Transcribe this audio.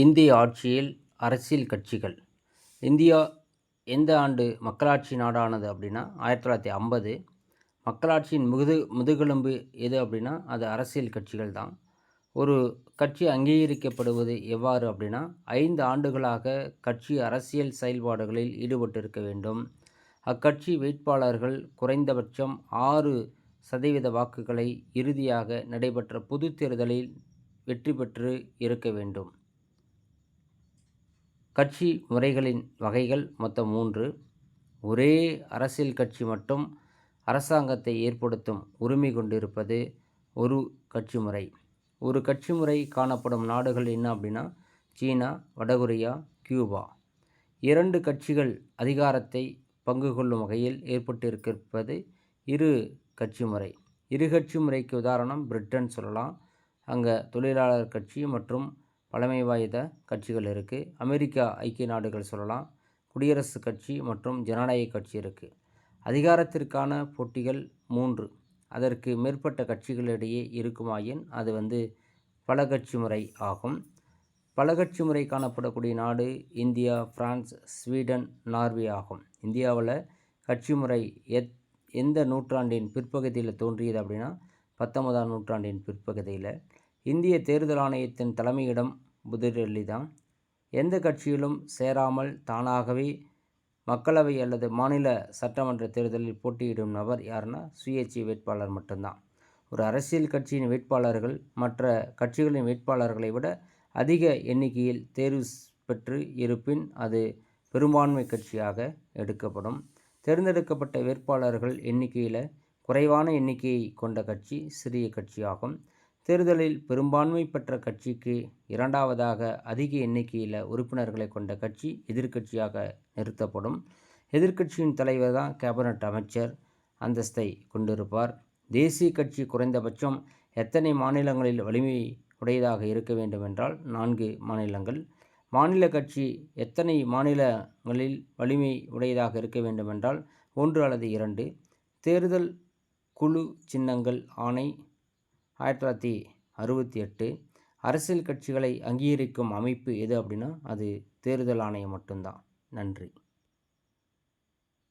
இந்திய ஆட்சியில் அரசியல் கட்சிகள். இந்தியா எந்த ஆண்டு மக்களாட்சி நாடானது அப்படின்னா ஆயிரத்தி தொள்ளாயிரத்தி ஐம்பது. மக்களாட்சியின் முது முதுகெலும்பு எது அப்படின்னா அது அரசியல் கட்சிகள் தான். ஒரு கட்சி அங்கீகரிக்கப்படுவது எவ்வாறு அப்படின்னா ஐந்து ஆண்டுகளாக கட்சி அரசியல் செயல்பாடுகளில் ஈடுபட்டிருக்க வேண்டும். அக்கட்சி வேட்பாளர்கள் குறைந்தபட்சம் ஆறு சதவீத வாக்குகளை இறுதியாக நடைபெற்ற பொது தேர்தலில் வெற்றி பெற்று இருக்க வேண்டும். கட்சி முறைகளின் வகைகள் மொத்தம் மூன்று. ஒரே அரசியல் கட்சி மட்டும் அரசாங்கத்தை ஏற்படுத்தும் உரிமை கொண்டிருப்பது ஒரு கட்சி முறை. ஒரு கட்சி முறை காணப்படும் நாடுகள் என்ன அப்படின்னா சீனா வடகொரியா கியூபா. இரண்டு கட்சிகள் அதிகாரத்தை பங்கு கொள்ளும் வகையில் ஏற்பட்டிருக்கிருப்பது இரு கட்சி முறை. இரு கட்சி முறைக்கு உதாரணம் பிரிட்டன் சொல்லலாம். அங்கே தொழிலாளர் கட்சி மற்றும் பழமை வாய்ந்த கட்சிகள் இருக்குது அமெரிக்கா ஐக்கிய நாடுகள் சொல்லலாம். குடியரசுக் கட்சி மற்றும் ஜனநாயக கட்சி இருக்குது அதிகாரத்திற்கான போட்டிகள் மூன்று. அதற்கு மேற்பட்ட கட்சிகளிடையே இருக்குமாயின் அது வந்து பல கட்சி முறை ஆகும். பல கட்சி முறை காணப்படக்கூடிய நாடு இந்தியா பிரான்ஸ் ஸ்வீடன் நார்வே ஆகும். இந்தியாவில் கட்சி முறை எத் எந்த நூற்றாண்டின் பிற்பகுதியில் தோன்றியது அப்படின்னா பத்தொன்பதாம் நூற்றாண்டின் பிற்பகுதியில். இந்திய தேர்தல் ஆணையத்தின் தலைமையிடம் புதுடெல்லி தான் எந்த கட்சியிலும் சேராமல் தானாகவே மக்களவை அல்லது மாநில சட்டமன்ற தேர்தலில் போட்டியிடும் நபர் யாருன்னா சுயேட்சை வேட்பாளர் மட்டும்தான். ஒரு அரசியல் கட்சியின் வேட்பாளர்கள் மற்ற கட்சிகளின் வேட்பாளர்களை விட அதிக எண்ணிக்கையில் தேர்வு பெற்று இருப்பின் அது பெரும்பான்மை கட்சியாக எடுக்கப்படும். தேர்ந்தெடுக்கப்பட்ட வேட்பாளர்கள் எண்ணிக்கையில் குறைவான எண்ணிக்கையை கொண்ட கட்சி சிறிய கட்சியாகும். தேர்தலில் பெரும்பான்மை பெற்ற கட்சிக்கு இரண்டாவதாக அதிக எண்ணிக்கையில் உறுப்பினர்களை கொண்ட கட்சி எதிர்க்கட்சியாக நிறுத்தப்படும். எதிர்க்கட்சியின் தலைவர் தான் கேபினட் அமைச்சர் அந்தஸ்தை கொண்டிருப்பார். தேசிய கட்சி குறைந்தபட்சம் எத்தனை மாநிலங்களில் வலிமை உடையதாக இருக்க வேண்டும் என்றால் நான்கு மாநிலங்கள். மாநில கட்சி எத்தனை மாநிலங்களில் வலிமை உடையதாக இருக்க வேண்டுமென்றால் ஒன்று அல்லது இரண்டு. தேர்தல் குழு சின்னங்கள் ஆணை ஆயிரத்தி தொள்ளாயிரத்தி அறுபத்தி எட்டு அரசியல் கட்சிகளை அங்கீகரிக்கும் அமைப்பு எது அப்படின்னா அது தேர்தல் ஆணையம் மட்டும்தான். நன்றி.